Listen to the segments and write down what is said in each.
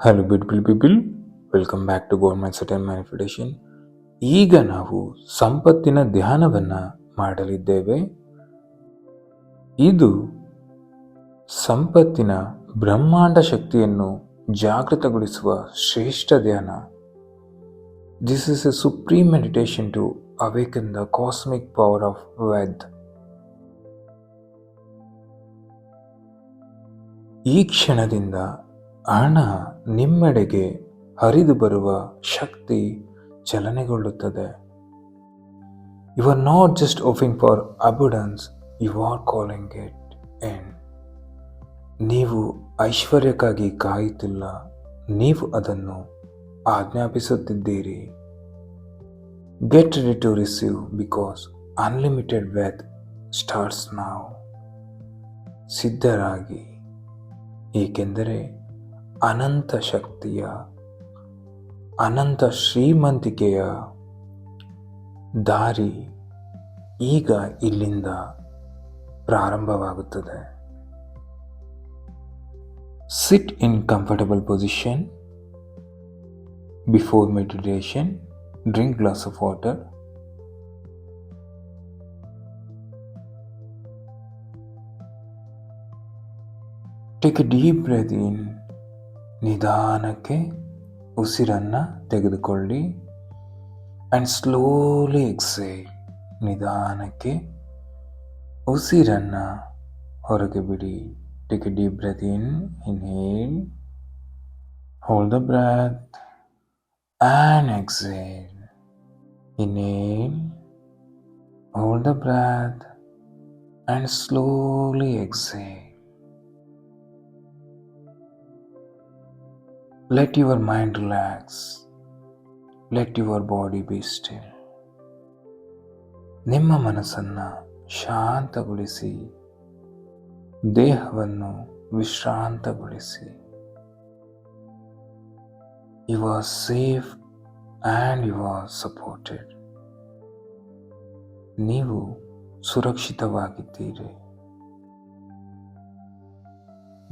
Hello ಬಿಲ್ ಬಿಬಿಲ್ welcome back to ಗೋರ್ಮೆಂಟ್ ಸಟನ್ ಸೆಟ್ ಮ್ಯಾನಿಫಿಟೇಷನ್ ಈಗ ನಾವು ಸಂಪತ್ತಿನ ಧ್ಯಾನವನ್ನು ಮಾಡಲಿದ್ದೇವೆ. ಇದು ಸಂಪತ್ತಿನ ಬ್ರಹ್ಮಾಂಡ ಶಕ್ತಿಯನ್ನು ಜಾಗೃತಗೊಳಿಸುವ ಶ್ರೇಷ್ಠ ಧ್ಯಾನ. This is a supreme meditation to awaken the cosmic power of wealth ಈ ಕ್ಷಣದಿಂದ ಹಣ ನಿಮ್ಮೆಡೆಗೆ ಹರಿದು ಬರುವ ಶಕ್ತಿ ಚಲನೆಗೊಳ್ಳುತ್ತದೆ. You are not just hoping for abundance you are calling it and ನೀವು ಐಶ್ವರ್ಯಕ್ಕಾಗಿ ಕಾಯುತ್ತಿಲ್ಲ, ನೀವು ಅದನ್ನು ಆಜ್ಞಾಪಿಸುತ್ತಿದ್ದೀರಿ. Get ready to receive because unlimited wealth starts ನಾವು ಸಿದ್ಧರಾಗಿ, ಏಕೆಂದರೆ ಅನಂತ ಶಕ್ತಿಯ, ಅನಂತ ಶ್ರೀಮಂತಿಕೆಯ ದಾರಿ ಈಗ ಇಲ್ಲಿಂದ ಪ್ರಾರಂಭವಾಗುತ್ತದೆ. Sit in comfortable position before meditation drink glass of water take a deep breath in ನಿಧಾನಕ್ಕೆ ಉಸಿರನ್ನು ತೆಗೆದುಕೊಳ್ಳಿ. ಆ್ಯಂಡ್ ಸ್ಲೋಲಿ ಎಕ್ಸೈಲ್ ನಿಧಾನಕ್ಕೆ ಉಸಿರನ್ನು ಹೊರಗೆ ಬಿಡಿ. Take a deep breath in inhale hold the breath and exhale inhale hold the breath and slowly exhale Let your mind relax. Let your body be still. ನಿಮ್ಮ ಮನಸ್ಸನ್ನು ಶಾಂತಗೊಳಿಸಿ. ದೇಹವನ್ನು ವಿಶ್ರಾಂತಗೊಳಿಸಿ. You are safe and you are supported ನೀವು ಸುರಕ್ಷಿತವಾಗಿದ್ದೀರಿ.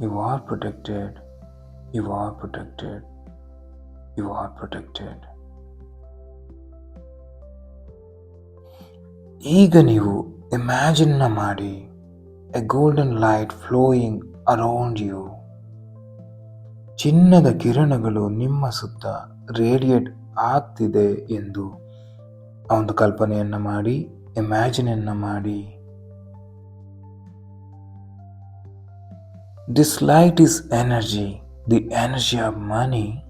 You are protected You are protected. You are protected. ಈಗ ನೀವು ಇಮ್ಯಾಜಿನ್ನ ಮಾಡಿ a golden light flowing around you ಚಿನ್ನದ ಕಿರಣಗಳು ನಿಮ್ಮ ಸುತ್ತ ರೇಡಿಯೇಟ್ ಆಗ್ತಿದೆ ಎಂದು ಆ ಒಂದು ಕಲ್ಪನೆಯನ್ನು ಮಾಡಿ ಇಮ್ಯಾಜಿನನ್ನು ಮಾಡಿ this light is energy the energy of money,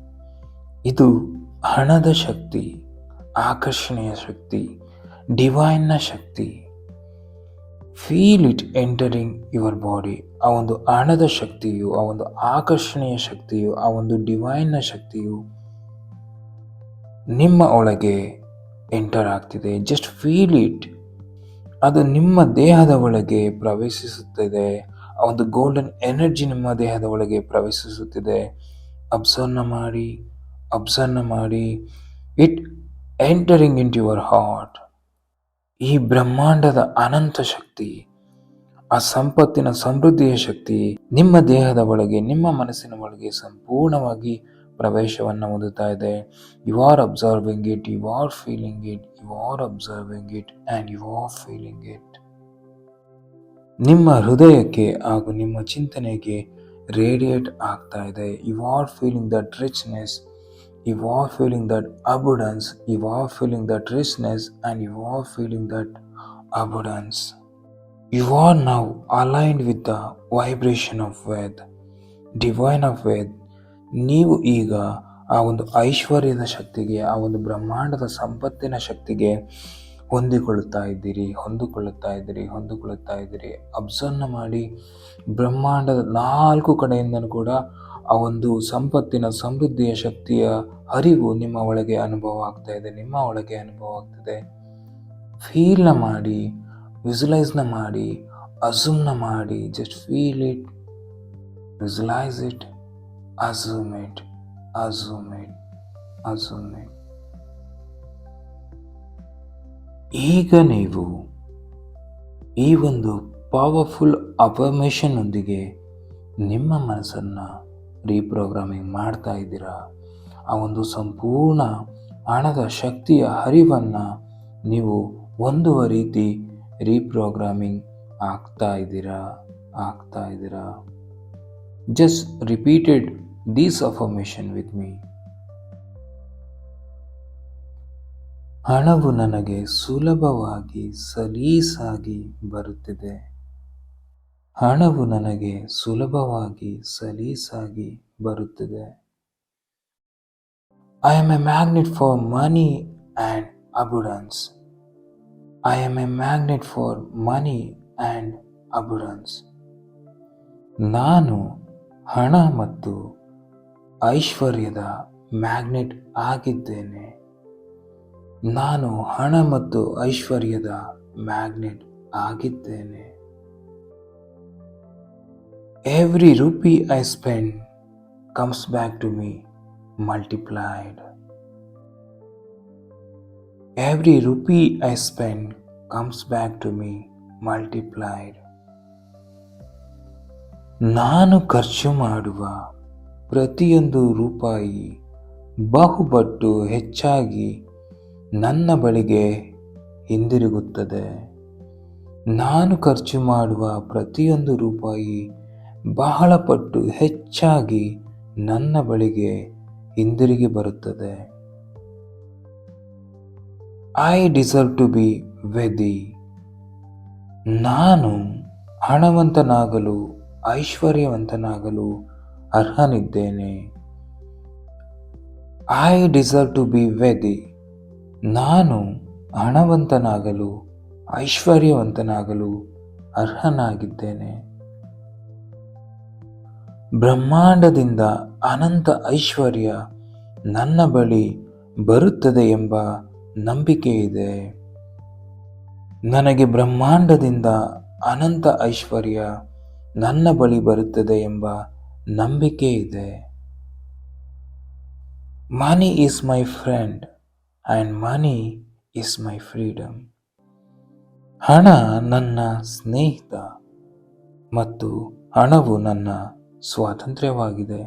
ಇದು ಹಣದ ಶಕ್ತಿ, ಆಕರ್ಷಣೆಯ ಶಕ್ತಿ, ಡಿವೈನ್ನ ಶಕ್ತಿ. Feel it entering your body ಆ ಒಂದು ಹಣದ ಶಕ್ತಿಯು, ಆ ಒಂದು ಆಕರ್ಷಣೆಯ ಶಕ್ತಿಯು, ಆ ಒಂದು ಡಿವೈನ್ನ ಶಕ್ತಿಯು ನಿಮ್ಮ ಒಳಗೆ ಎಂಟರ್ ಆಗ್ತಿದೆ. ಜಸ್ಟ್ ಫೀಲ್ ಇಟ್ ಅದು ನಿಮ್ಮ ದೇಹದ ಒಳಗೆ ಪ್ರವೇಶಿಸುತ್ತದೆ. ಆ ಒಂದು ಗೋಲ್ಡನ್ ಎನರ್ಜಿ ನಿಮ್ಮ ದೇಹದ ಒಳಗೆ ಪ್ರವೇಶಿಸುತ್ತಿದೆ. ಅಬ್ಸರ್ವ್ನ ಮಾಡಿ ಅಬ್ಸರ್ವ್ನ ಮಾಡಿ it entering in your heart ಈ ಬ್ರಹ್ಮಾಂಡದ ಅನಂತ ಶಕ್ತಿ, ಆ ಸಂಪತ್ತಿನ ಸಮೃದ್ಧಿಯ ಶಕ್ತಿ ನಿಮ್ಮ ದೇಹದ ಒಳಗೆ, ನಿಮ್ಮ ಮನಸ್ಸಿನ ಒಳಗೆ ಸಂಪೂರ್ಣವಾಗಿ ಪ್ರವೇಶವನ್ನು ಹೊಂದುತ್ತಾ ಇದೆ. You are observing it you are feeling it you are observing it and you are feeling it ನಿಮ್ಮ ಹೃದಯಕ್ಕೆ ಹಾಗೂ ನಿಮ್ಮ ಚಿಂತನೆಗೆ ರೇಡಿಯೇಟ್ ಆಗ್ತಾ ಇದೆ. You are feeling that richness you are feeling that abundance you are feeling that richness and you are feeling that abundance you are now aligned with the vibration of wealth divine of wealth ನೀವು ಈಗ ಆ ಒಂದು ಐಶ್ವರ್ಯದ ಶಕ್ತಿಗೆ, ಆ ಒಂದು ಬ್ರಹ್ಮಾಂಡದ ಸಂಪತ್ತಿನ ಶಕ್ತಿಗೆ ಹೊಂದಿಕೊಳ್ಳುತ್ತಾ ಇದ್ದೀರಿ ಹೊಂದಿಕೊಳ್ಳುತ್ತಾ ಇದ್ದೀರಿ ಹೊಂದಿಕೊಳ್ಳುತ್ತಾ ಇದ್ದೀರಿ. ಅಬ್ಸರ್ವ್ನ ಮಾಡಿ ಬ್ರಹ್ಮಾಂಡದ ನಾಲ್ಕು ಕಡೆಯಿಂದಲೂ ಕೂಡ ಆ ಒಂದು ಸಂಪತ್ತಿನ ಸಮೃದ್ಧಿಯ ಶಕ್ತಿಯ ಅರಿವು ನಿಮ್ಮ ಒಳಗೆ ಅನುಭವ ಆಗ್ತಾ ಇದೆ, ನಿಮ್ಮ ಒಳಗೆ ಅನುಭವ ಆಗ್ತಿದೆ ಫೀಲ್ನ ಮಾಡಿ ವಿಜುಲೈಸ್ನ ಮಾಡಿ ಅಝೂಮ್ನ ಮಾಡಿ just feel it visualise it assume it assume it assume it ಈಗ ನೀವು ಈ ಒಂದು ಪವರ್ಫುಲ್ ಅಫರ್ಮೇಷನ್ನೊಂದಿಗೆ ನಿಮ್ಮ ಮನಸ್ಸನ್ನು ರೀಪ್ರೋಗ್ರಾಮಿಂಗ್ ಮಾಡ್ತಾ ಇದ್ದೀರಾ? ಆ ಒಂದು ಸಂಪೂರ್ಣ ಹಣದ ಶಕ್ತಿಯ ಹರಿವನ್ನು ನೀವು ಹೊಂದುವ ರೀತಿ ರೀಪ್ರೋಗ್ರಾಮಿಂಗ್ ಆಗ್ತಾ ಇದ್ದೀರಾ? ಆಗ್ತಾ ಇದ್ದೀರಾ? Just repeated these affirmation with me ಹಣವು ನನಗೆ ಸುಲಭವಾಗಿ ಸಲೀಸಾಗಿ ಬರುತ್ತಿದೆ. ಹಣವು ನನಗೆ ಸುಲಭವಾಗಿ ಸಲೀಸಾಗಿ ಬರುತ್ತಿದೆ. I am a magnet for money and abundance I am a magnet for money and abundance ನಾನು ಹಣ ಮತ್ತು ಐಶ್ವರ್ಯದ ಮ್ಯಾಗ್ನೆಟ್ ಆಗಿದ್ದೇನೆ. ನಾನು ಹಣ ಮತ್ತು ಐಶ್ವರ್ಯದ ಮ್ಯಾಗ್ನೆಟ್ ಆಗಿದ್ದೇನೆ. Every rupee I spend comes back to me multiplied every rupee I spend comes back to me multiplied ನಾನು ಖರ್ಚು ಮಾಡುವ ಪ್ರತಿಯೊಂದು ರೂಪಾಯಿ ಬಹುಪಟ್ಟು ಹೆಚ್ಚಾಗಿ ನನ್ನ ಬಳಿಗೆ ಹಿಂದಿರುಗುತ್ತದೆ. ನಾನು ಖರ್ಚು ಮಾಡುವ ಪ್ರತಿಯೊಂದು ರೂಪಾಯಿ ಬಹಳ ಪಟ್ಟು ಹೆಚ್ಚಾಗಿ ನನ್ನ ಬಳಿಗೆ ಹಿಂದಿರುಗಿ ಬರುತ್ತದೆ. I deserve to be wealthy ನಾನು ಹಣವಂತನಾಗಲು, ಐಶ್ವರ್ಯವಂತನಾಗಲು ಅರ್ಹನಿದ್ದೇನೆ. I deserve to be wealthy ನಾನು ಹಣವಂತನಾಗಲು, ಐಶ್ವರ್ಯವಂತನಾಗಲು ಅರ್ಹನಾಗಿದ್ದೇನೆ. ಬ್ರಹ್ಮಾಂಡದಿಂದ ಅನಂತ ಐಶ್ವರ್ಯ ನನ್ನ ಬಳಿ ಬರುತ್ತದೆ ಎಂಬ ನಂಬಿಕೆ ಇದೆ. ನನಗೆ ಬ್ರಹ್ಮಾಂಡದಿಂದ ಅನಂತ ಐಶ್ವರ್ಯ ನನ್ನ ಬಳಿ ಬರುತ್ತದೆ ಎಂಬ ನಂಬಿಕೆ ಇದೆ. Money is my friend. And money is my freedom ಹಣ ನನ್ನ ಸ್ನೇಹಿತ ಮತ್ತು ಹಣವು ನನ್ನ ಸ್ವಾತಂತ್ರ್ಯವಾಗಿದೆ.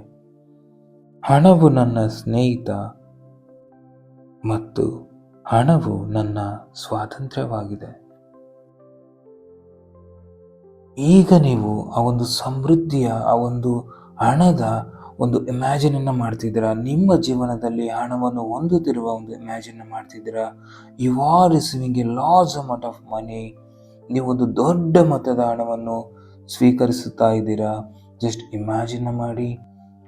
ಹಣವು ನನ್ನ ಸ್ನೇಹಿತ ಮತ್ತು ಹಣವು ನನ್ನ ಸ್ವಾತಂತ್ರ್ಯವಾಗಿದೆ. ಈಗ ನೀವು ಆ ಒಂದು ಸಮೃದ್ಧಿಯ ಆ ಒಂದು ಹಣದ ಒಂದು ಇಮ್ಯಾಜಿನನ್ನು ಮಾಡ್ತಿದ್ದೀರಾ? ನಿಮ್ಮ ಜೀವನದಲ್ಲಿ ಹಣವನ್ನು ಹೊಂದುತ್ತಿರುವ ಒಂದು ಇಮ್ಯಾಜಿನ್ ಮಾಡ್ತಿದ್ದೀರಾ? You are receiving a large amount of money ನೀವು ಒಂದು ದೊಡ್ಡ ಮೊತ್ತದ ಹಣವನ್ನು ಸ್ವೀಕರಿಸುತ್ತಾ ಇದ್ದೀರಾ? ಜಸ್ಟ್ ಇಮ್ಯಾಜಿನ್ ಮಾಡಿ.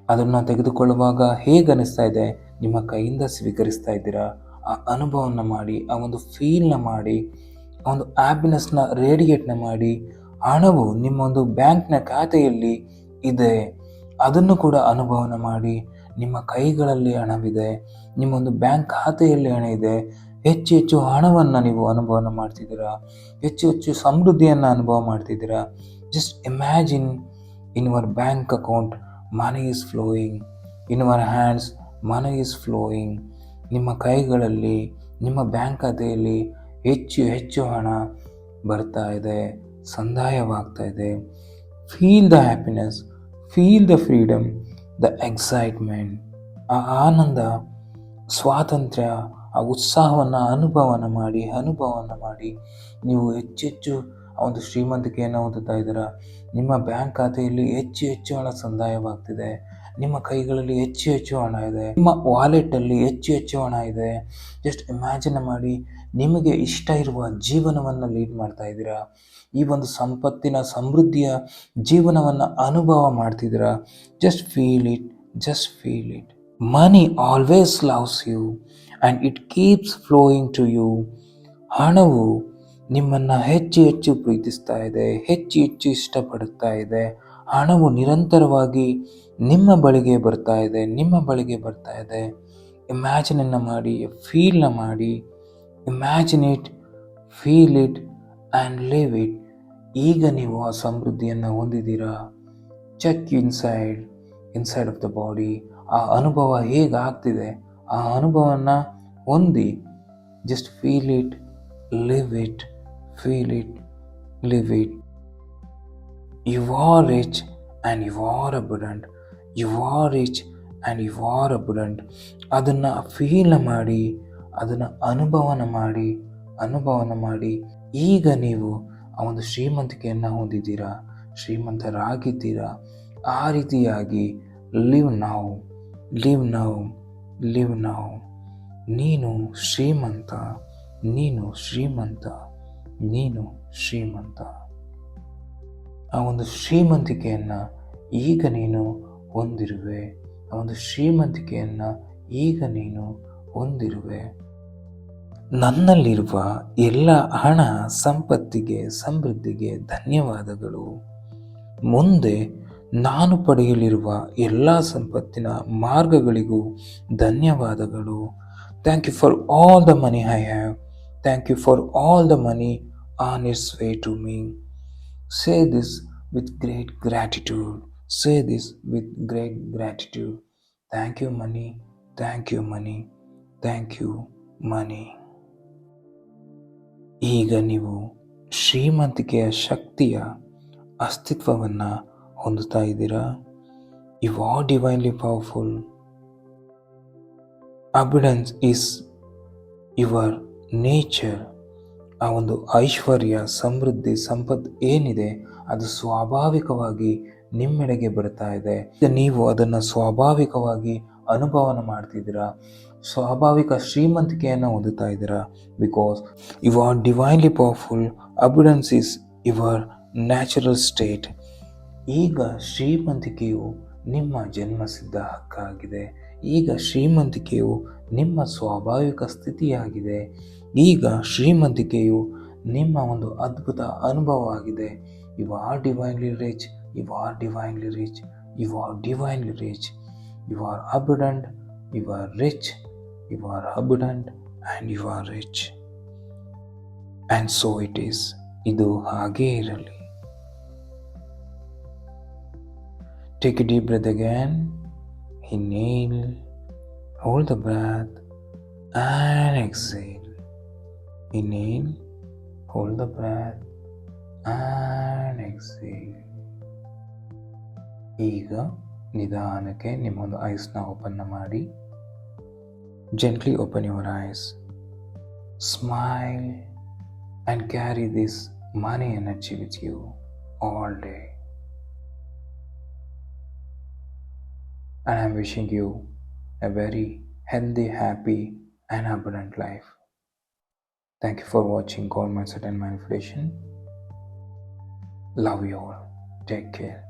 ಅದನ್ನು ತೆಗೆದುಕೊಳ್ಳುವಾಗ ಹೇಗೆ ಅನ್ನಿಸ್ತಾ ಇದೆ? ನಿಮ್ಮ ಕೈಯಿಂದ ಸ್ವೀಕರಿಸ್ತಾ ಇದ್ದೀರಾ? ಆ ಅನುಭವವನ್ನು ಮಾಡಿ, ಆ ಒಂದು ಫೀಲ್ನ ಮಾಡಿ, ಆ ಒಂದು ಹ್ಯಾಪಿನೆಸ್ನ ರೇಡಿಯೇಟ್ನ ಮಾಡಿ, ಹಣವು ನಿಮ್ಮ ಒಂದು ಬ್ಯಾಂಕ್ನ ಖಾತೆಯಲ್ಲಿ ಇದೆ. ಅದನ್ನು ಕೂಡ ಅನುಭವನ ಮಾಡಿ ನಿಮ್ಮ ಕೈಗಳಲ್ಲಿ ಹಣವಿದೆ ನಿಮ್ಮ ಒಂದು ಬ್ಯಾಂಕ್ ಖಾತೆಯಲ್ಲಿ ಹಣ ಇದೆ ಹೆಚ್ಚು ಹೆಚ್ಚು ಹಣವನ್ನು ನೀವು ಅನುಭವನ ಮಾಡ್ತಿದ್ದೀರಾ? ಹೆಚ್ಚು ಹೆಚ್ಚು ಸಮೃದ್ಧಿಯನ್ನು ಅನುಭವ ಮಾಡ್ತಿದ್ದೀರಾ? Just imagine in your bank account money is flowing in your hands money is flowing ನಿಮ್ಮ ಕೈಗಳಲ್ಲಿ, ನಿಮ್ಮ ಬ್ಯಾಂಕ್ ಖಾತೆಯಲ್ಲಿ ಹೆಚ್ಚು ಹೆಚ್ಚು ಹಣ ಬರ್ತಾ ಇದೆ, ಸಂದಾಯವಾಗ್ತಾ ಇದೆ. Feel the happiness feel the freedom the excitement ಆ ಆನಂದ, ಸ್ವಾತಂತ್ರ್ಯ, ಆ ಉತ್ಸಾಹವನ್ನು ಅನುಭವನ ಮಾಡಿ ಅನುಭವನ ಮಾಡಿ ನೀವು ಹೆಚ್ಚೆಚ್ಚು ಆ ಒಂದು ಶ್ರೀಮಂತಿಕೆಯನ್ನು ಹೊಂದುತ್ತಾ ಇದ್ದೀರಾ. ನಿಮ್ಮ ಬ್ಯಾಂಕ್ ಖಾತೆಯಲ್ಲಿ ಹೆಚ್ಚು ಹೆಚ್ಚು ಹಣ ಸಂದಾಯವಾಗ್ತಿದೆ. ನಿಮ್ಮ ಕೈಗಳಲ್ಲಿ ಹೆಚ್ಚು ಹೆಚ್ಚು ಹಣ ಇದೆ, ನಿಮ್ಮ ವಾಲೆಟಲ್ಲಿ ಹೆಚ್ಚು ಹೆಚ್ಚು ಹಣ ಇದೆ. ಜಸ್ಟ್ ಇಮ್ಯಾಜಿನ್ ಮಾಡಿ, ನಿಮಗೆ ಇಷ್ಟ ಇರುವ ಜೀವನವನ್ನು ಲೀಡ್ ಮಾಡ್ತಾ ಇದ್ದೀರಾ? ಈ ಒಂದು ಸಂಪತ್ತಿನ ಸಮೃದ್ಧಿಯ ಜೀವನವನ್ನು ಅನುಭವ ಮಾಡ್ತಿದ್ದೀರಾ? Just feel it just feel it money always loves you and it keeps flowing to you ಹಣವು ನಿಮ್ಮನ್ನು ಹೆಚ್ಚು ಹೆಚ್ಚು ಪ್ರೀತಿಸ್ತಾ ಇದೆ, ಹೆಚ್ಚು ಹೆಚ್ಚು ಇಷ್ಟಪಡುತ್ತಾ ಇದೆ. ಹಣವು ನಿರಂತರವಾಗಿ ನಿಮ್ಮ ಬಳಿಗೆ ಬರ್ತಾ ಇದೆ, ನಿಮ್ಮ ಬಳಿಗೆ ಬರ್ತಾ ಇದೆ. ಇಮ್ಯಾಜಿನನ್ನು ಮಾಡಿ ಫೀಲ್ನ ಮಾಡಿ. Imagine it feel it and live it ಈಗ ನೀವು ಆ ಸಮೃದ್ಧಿಯನ್ನು ಹೊಂದಿದ್ದೀರಾ? Check inside inside of the body ಆ ಅನುಭವ ಹೇಗಾಗ್ತಿದೆ? ಆ ಅನುಭವನ ಹೊಂದಿ. Just feel it live it feel it live it you are rich and you are abundant you are rich and you are abundant ಅದನ್ನು ಫೀಲ್ ಮಾಡಿ, ಅದನ್ನು ಅನುಭವನ ಮಾಡಿ ಅನುಭವನ ಮಾಡಿ. ಈಗ ನೀವು ಆ ಒಂದು ಶ್ರೀಮಂತಿಕೆಯನ್ನು ಹೊಂದಿದ್ದೀರಾ ಶ್ರೀಮಂತರಾಗಿದ್ದೀರಾ? ಆ ರೀತಿಯಾಗಿ ಲಿವ್ ನಾವು ಲಿವ್ ನಾವು ಲಿವ್ ನಾವು ನೀನು ಶ್ರೀಮಂತ ನೀನು ಶ್ರೀಮಂತ ನೀನು ಶ್ರೀಮಂತ. ಆ ಒಂದು ಶ್ರೀಮಂತಿಕೆಯನ್ನು ಈಗ ನೀನು ಹೊಂದಿರುವೆ. ಆ ಒಂದು ಶ್ರೀಮಂತಿಕೆಯನ್ನು ಈಗ ನೀನು ಹೊಂದಿರುವೆ. ನನ್ನಲ್ಲಿರುವ ಎಲ್ಲ ಹಣ ಸಂಪತ್ತಿಗೆ, ಸಮೃದ್ಧಿಗೆ ಧನ್ಯವಾದಗಳು. ಮುಂದೆ ನಾನು ಪಡೆಯಲಿರುವ ಎಲ್ಲ ಸಂಪತ್ತಿನ ಮಾರ್ಗಗಳಿಗೂ ಧನ್ಯವಾದಗಳು. Thank you for all the money I have thank you for all the money on its way to me say this with great gratitude say this with great gratitude thank you money thank you money thank you money ಈಗ ನೀವು ಶ್ರೀಮಂತಿಕೆಯ ಶಕ್ತಿಯ ಅಸ್ತಿತ್ವವನ್ನು ಹೊಂದುತ್ತಾ ಇದ್ದೀರಾ you are divinely powerful abundance is your nature ಆ ಒಂದು ಐಶ್ವರ್ಯ, ಸಮೃದ್ಧಿ ಸಂಪತ್ತು ಏನಿದೆ, ಅದು ಸ್ವಾಭಾವಿಕವಾಗಿ ನಿಮ್ಮೆಡೆಗೆ ಬರ್ತಾ ಇದೆ. ಈಗ ನೀವು ಅದನ್ನು ಸ್ವಾಭಾವಿಕವಾಗಿ ಅನುಭವನ ಮಾಡ್ತಿದ್ದೀರಾ? ಸ್ವಾಭಾವಿಕ ಶ್ರೀಮಂತಿಕೆಯನ್ನು ಹೊಂದುತ್ತಾ ಇದ್ದೀರಾ? Because you are divinely powerful abundance is your natural state ಈಗ ಶ್ರೀಮಂತಿಕೆಯು ನಿಮ್ಮ ಜನ್ಮಸಿದ್ಧ ಹಕ್ಕಾಗಿದೆ. ಈಗ ಶ್ರೀಮಂತಿಕೆಯು ನಿಮ್ಮ ಸ್ವಾಭಾವಿಕ ಸ್ಥಿತಿಯಾಗಿದೆ. ಈಗ ಶ್ರೀಮಂತಿಕೆಯು ನಿಮ್ಮ ಒಂದು ಅದ್ಭುತ ಅನುಭವ ಆಗಿದೆ. You are divinely rich you are divinely rich you are divinely rich you are abundant you are rich you are abundant and you are rich and so it is ಇದು ಹಾಗೇ ಇರಲಿ. Take a deep breath again. Inhale, the breath and exhale. Inhale, hold the breath, and exhale. ಈಗ ನಿಧಾನಕ್ಕೆ ನಿಮ್ಮೊಂದು ಐಸ್ನ open ಮಾಡಿ gently open your eyes smile and carry this money energy with you all day and I'm wishing you a very healthy, happy, and abundant life. Thank you for watching Gold Mindset and Manipulation. Love you all. Take care.